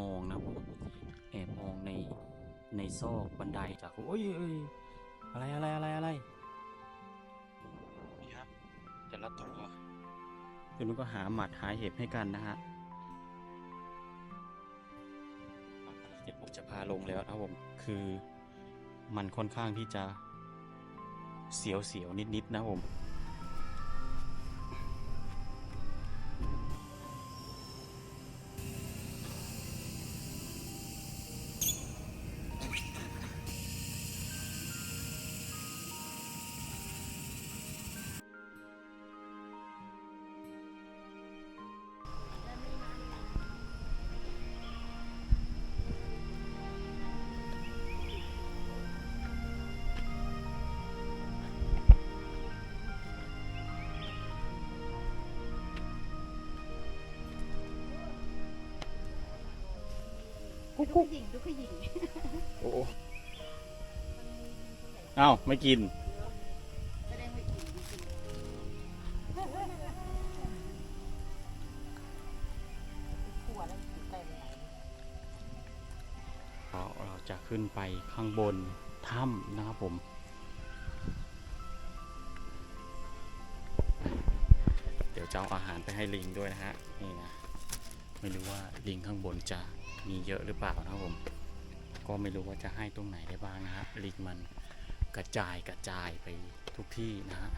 มองนะผมแอบมองในในซอกบันไดจากโอ้ยเอ้ยอะไรอะไรอะไรอะไรนี่ครับแต่ละตัวคุณนุ้นก็หาหมัดหาเห็บให้กันนะฮะเดี๋ยวผมจะพาลงแล้วนะครับผมคือมันค่อนข้างที่จะเสียวเสียวนิดนิดๆนะผม ดูผู้หญิงดูผู้หญิงโอ้เอ้าไม่กิน แสดงว่าหญิงจริงขวดแล้วถึงไปไหนเราเราจะขึ้นไปข้างบนถ้ำนะครับผม เดี๋ยวจะเอาอาหารไปให้ลิงด้วยนะฮะ นี่นะ ไม่รู้ว่าลิงข้างบนจะ มีเยอะหรือเปล่านะครับผม ก็ไม่รู้ว่าจะให้ตรงไหนได้บ้างนะฮะลิงมันกระจายกระจายไปทุกที่นะฮะ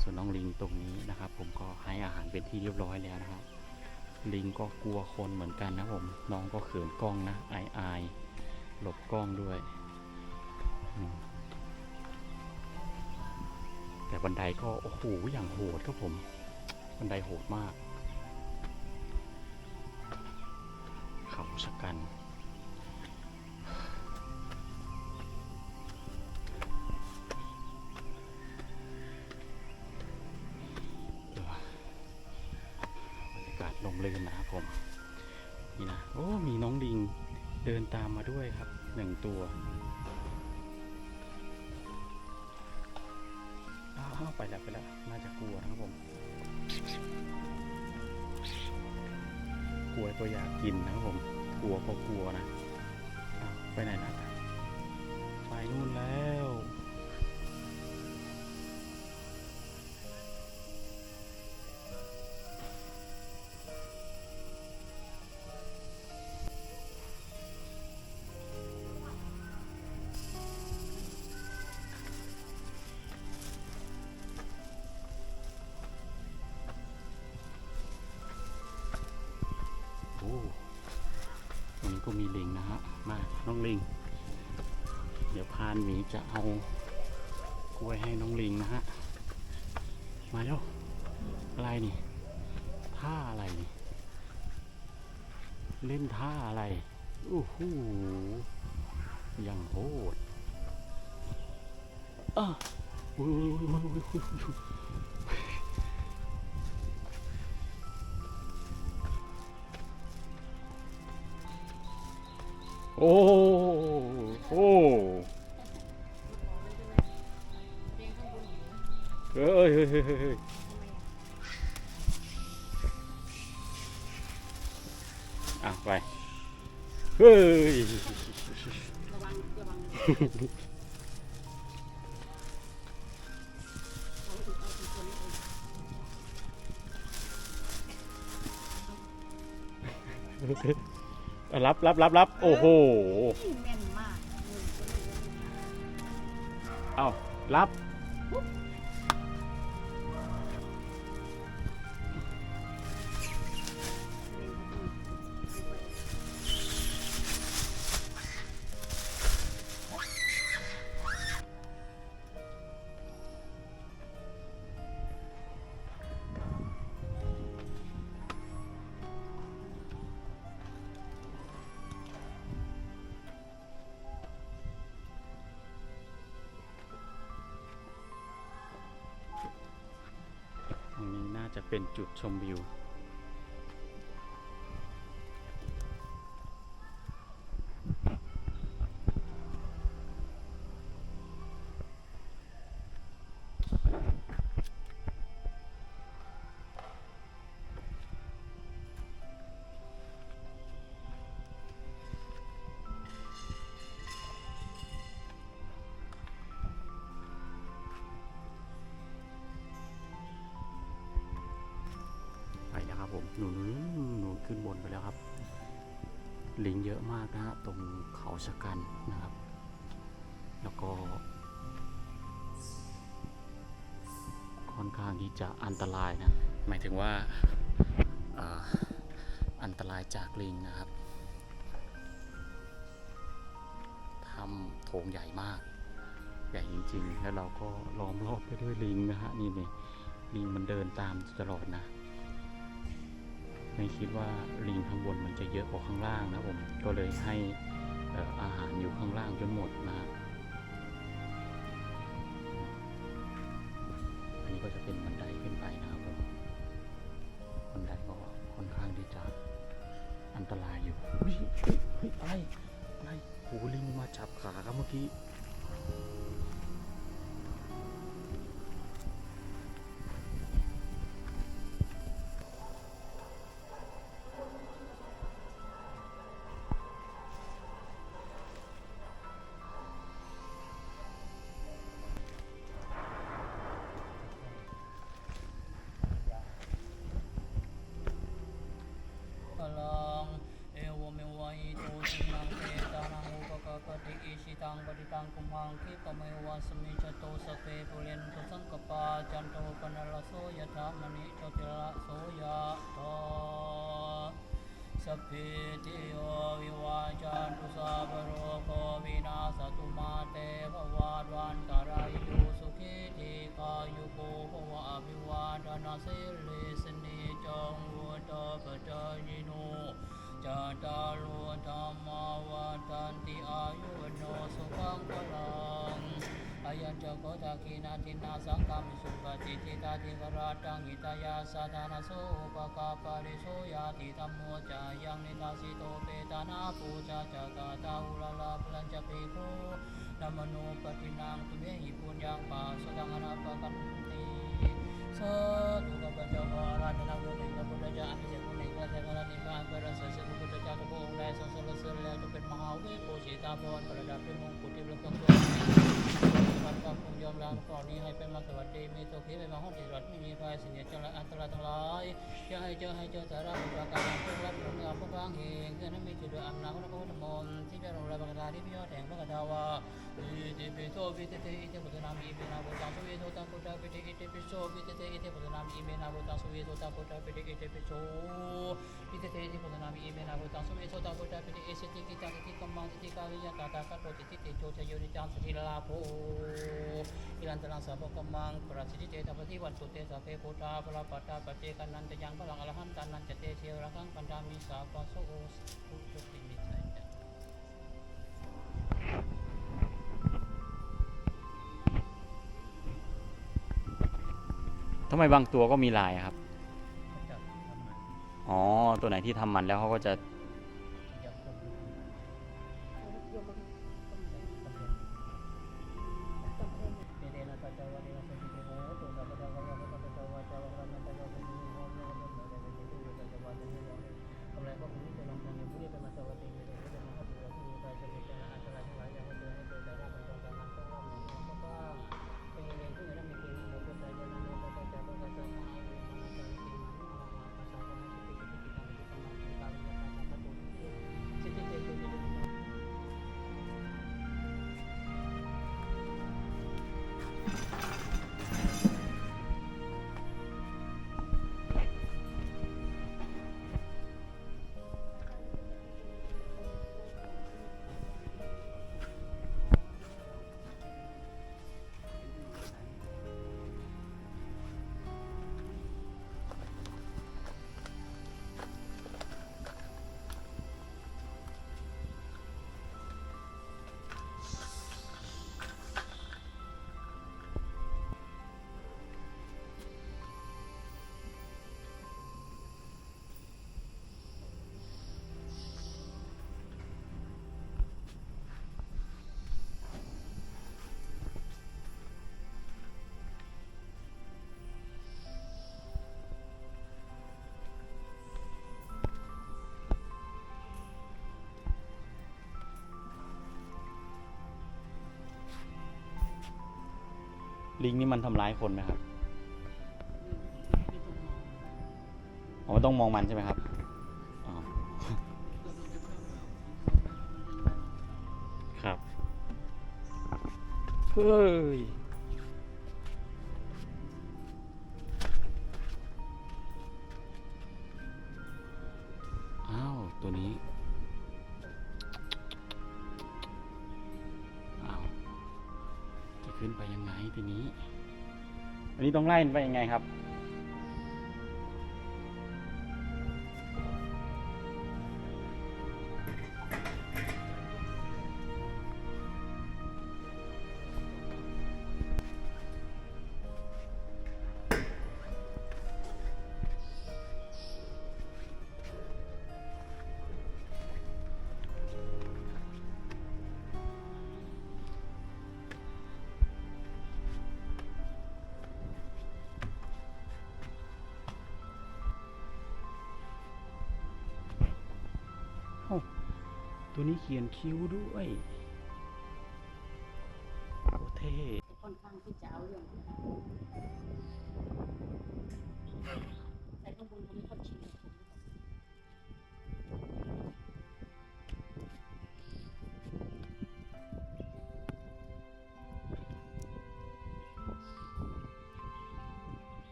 ส่วนน้องลิงตรงนี้นะครับ ผมก็ให้อาหารเป็นที่เรียบร้อยแล้วนะครับลิงก็กลัวคนเหมือนกันนะผมน้องก็เขินกล้องนะอายอายๆหลบกล้องด้วย แต่บันไดก็โอ้โหอย่างโหดครับผม บันไดโหดมาก ชะกันบรรยากาศลมลื่นนะครับผม นี่นะ โอ้ มีน้องลิงเดินตามมาด้วยครับหนึ่งตัวอ้าวไปแล้วไปแล้ว น่าจะกลัวนะครับผม กลัวตัวอยากกินนะครับผม กลัวก็กลัวนะไปไหนนะไปนู่นแล้ว ก็มีลิงนะฮะ มาน้องลิง เดี๋ยวพานหมีจะเอากล้วยให้น้องลิงนะฮะ มาแล้วอะไรนี่ ท่าอะไรนี่ เล่นท่าอะไรโอ้โหยังโหดอะอุ้ยอุ้ยอุ้ยอุ้ยอุ้ยอุ้ย โอ้โอ้ เรียงข้างบนอยู่นะ เฮ้ยเฮ้ยเฮ้ยเฮ้ยเฮ้ย ทำไมอ่ะ อ่ะไป เฮ้ย ระวัง ระวังเอาอีกเอาอีกคนนี้เองรับรับรับรับโอ้โหแม่นมากมือคนนี้เอ้ารับ จะเป็นจุดชมวิว หนูหนูขึ้นบนไปแล้วครับ ลิงเยอะมากนะฮะตรงเขาชะกันนะครับ แล้วก็ ค่อนข้างที่จะอันตรายนะ หมายถึงว่าอันตรายจากลิงนะครับทำโถงใหญ่มาก ใหญ่จริ ไม่คิดว่าลิงข้างบนมันจะเยอะกว่าข้างล่างนะผมก็เลยให้อาหารอยู่ข้างล่างจนหมดนะฮะอันนี้ก็จะเป็นบันไดขึ้นไปนะครับผมบันไดก็ค่อนข้างที่จะอันตรายอยู่เฮ้ยเฮ้ยเฮ้ยอะไรอะไรโอ้ลิงมาจับขาครับเมื่อกี้ สัพพิ นาทินาสังฆามิสุปฏิทิตาทิกราตังหิตายาสัทานาโสอุปกาปาริโสยาติธัมโมจายังนิทาสิโตเปตานาปูจาจักตาตาหุลาลาพลัญจปิโกนัมโนปฏินังตุเมหิปุญญังปาสดังอนาปกันติสาธุกัปปะเจ้านกัปปะเจ้าอภิเษกโมนิกัปปะเจ้านิพพานเปรสเสกพุทธเจ้าทุกอมรับด้วยมระกอบด้วยความกับคงยอมรับก่อนนี้ให้เป็นมาสวัสดีมีตัวขีเป็นมาห้องติดรัดไม่มีภัยสิ่งเจริญอันตรายทั้งหลายจะให้เจอให้เจอแต่รับประการเพื่อรับผลงานพระบางเองเพื่อนั้นมีจุดด้วยอำนาจพระพุทธมนต์ที่จะลงรายประกาศที่พิยอดแห่งพระกัตตังพุทาวา มีอิเมนาบุตังสุเวโตตังพุทธาปิติอิติปิโสวิเตเตอิติปุตนามีอิเมนาบุตังสุเวโตตังพุทธาปิติเอสติกิตังติกัมมังติกาวิยต ทำไมบางตัวก็มีลายอะครับ อ๋อ ตัวไหนที่ทำมันแล้วเขาก็จะ ลิงนี่มันทำร้ายคนไหมครับมีตรงมองอ๋อต้องมองมันใช่ไหมครับครับเฮ้ย ทีนี้ อันนี้ต้องไล่ไปยังไงครับ ตัวนี้เขียนคิ้วด้วยโคตรเท่ค่อนข้างที่จะเอาเรื่องแต่ข้างบนเขาไม่ค่อยชินกับผม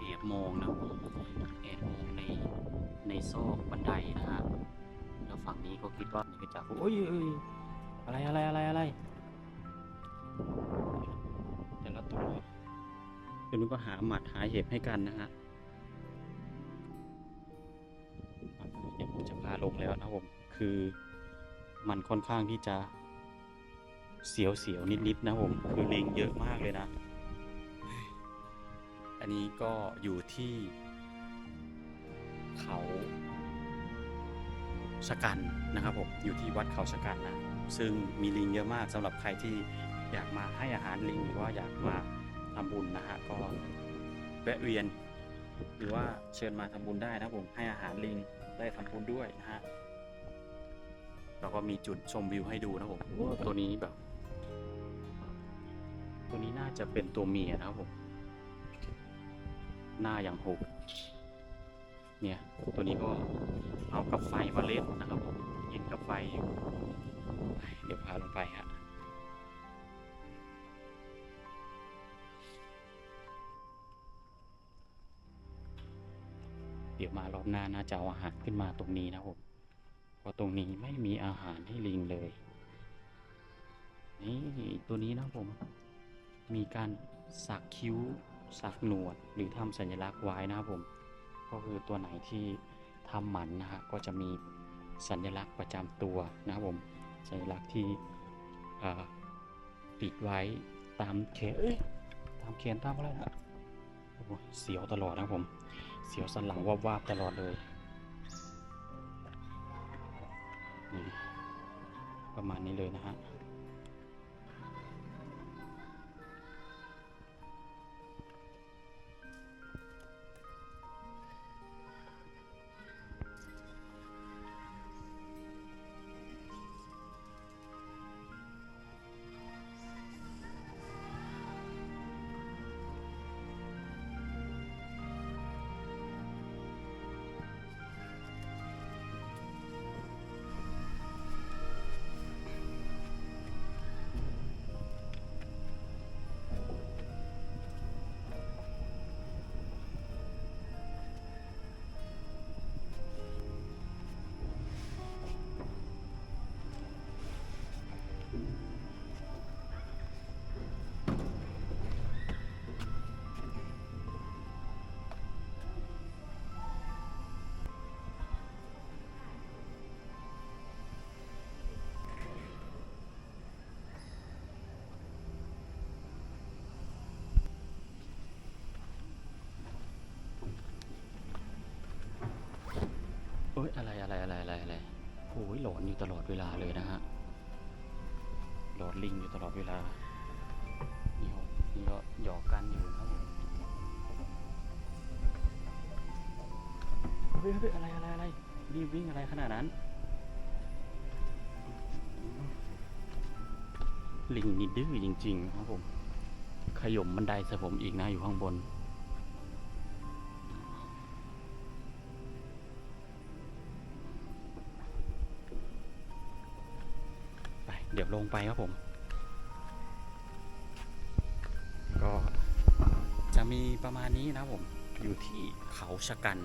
แอบมองนะแอบมองในในซอกบันไดนะฮะแล้วฝั่งนี้ก็คิดว่านี่ก็จะโอ้ยเอ้ยอะไรอะไรอะไรอะไรแต่ละตัวเดี๋ยวนี้ก็หาหมัดหาเห็บให้กันนะฮะเดี๋ยวผมจะพาลงแล้วนะผมคือมันค่อนข้างที่จะเสียวเสียวๆนิดๆนะผมคือลิงเยอะมากเลยนะ อันนี้ก็อยู่ที่เขาสกันนะครับผมอยู่ที่วัดเขาสกันนะซึ่งมีลิงเยอะมากสำหรับใครที่อยากมาให้อาหารลิงหรือว่าอยากมาทำบุญนะฮะก็แวะเวียน หรือว่าเชิญมาทำบุญได้นะครับผมให้อาหารลิงได้ทำบุญด้วยนะฮะแล้วก็มีจุดชมวิวให้ดูนะครับผมตัวนี้แบบ ตัวนี้น่าจะเป็นตัวเมียนะครับผม หน้าอย่างหกเนี่ยตัวนี้ก็เอากับไฟมาเล่นนะครับผมยิงกับไฟอยู่ไปเดี๋ยวพาลงไปฮะเดี๋ยวมารอบหน้าน่าจะเอาอาหารขึ้นมาตรงนี้นะครับผมเพราะตรงนี้ไม่มีอาหารให้ลิงเลย นี่ตัวนี้นะครับผม มีการสักคิ้ว สักหนวดหรือทำสัญลักษณ์ไว้นะครับผม ก็คือตัวไหนที่ทำหมันนะฮะก็จะมีสัญลักษณ์ประจำตัวนะครับผมสัญลักษณ์ที่เอ่อติดไว้ตามแขนตามแขนตามอะไรนะเสียวตลอดนะผม เสียวสันหลังวาบวาบๆตลอดเลยประมาณนี้เลยนะฮะ ยอะไรอะไรอะไรอะไรอะไรโอ้ยหลอนอยู่ตลอดเวลาเลยนะฮะหลอนลิงอยู่ตลอดเวลานี่ครับนี่ก็หยอกกันอยู่ครับผมเฮ้ยเฮ้ยอะไรอะไรอะไรรีบวิ่งอะไรขนาดนั้น ลิงนี่ดื้อจริง ๆ ครับผม ขย่มบันไดใส่ผมอีกนะอยู่ข้างบน ดี๋ยวลงไปครับผม ก็จะมีประมาณนี้นะผม อยู่ที่เขาชะกัน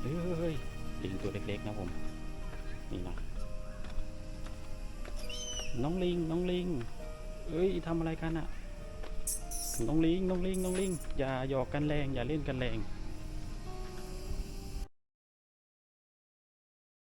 เฮ้ยลิงตัวเล็กๆนะผม นี่นะน้องลิงน้อง ทำอะไรกันอะน้องลิงน้องลิงน้องลิงอย่าหยอกกันแรง อย่าเล่นกันแรง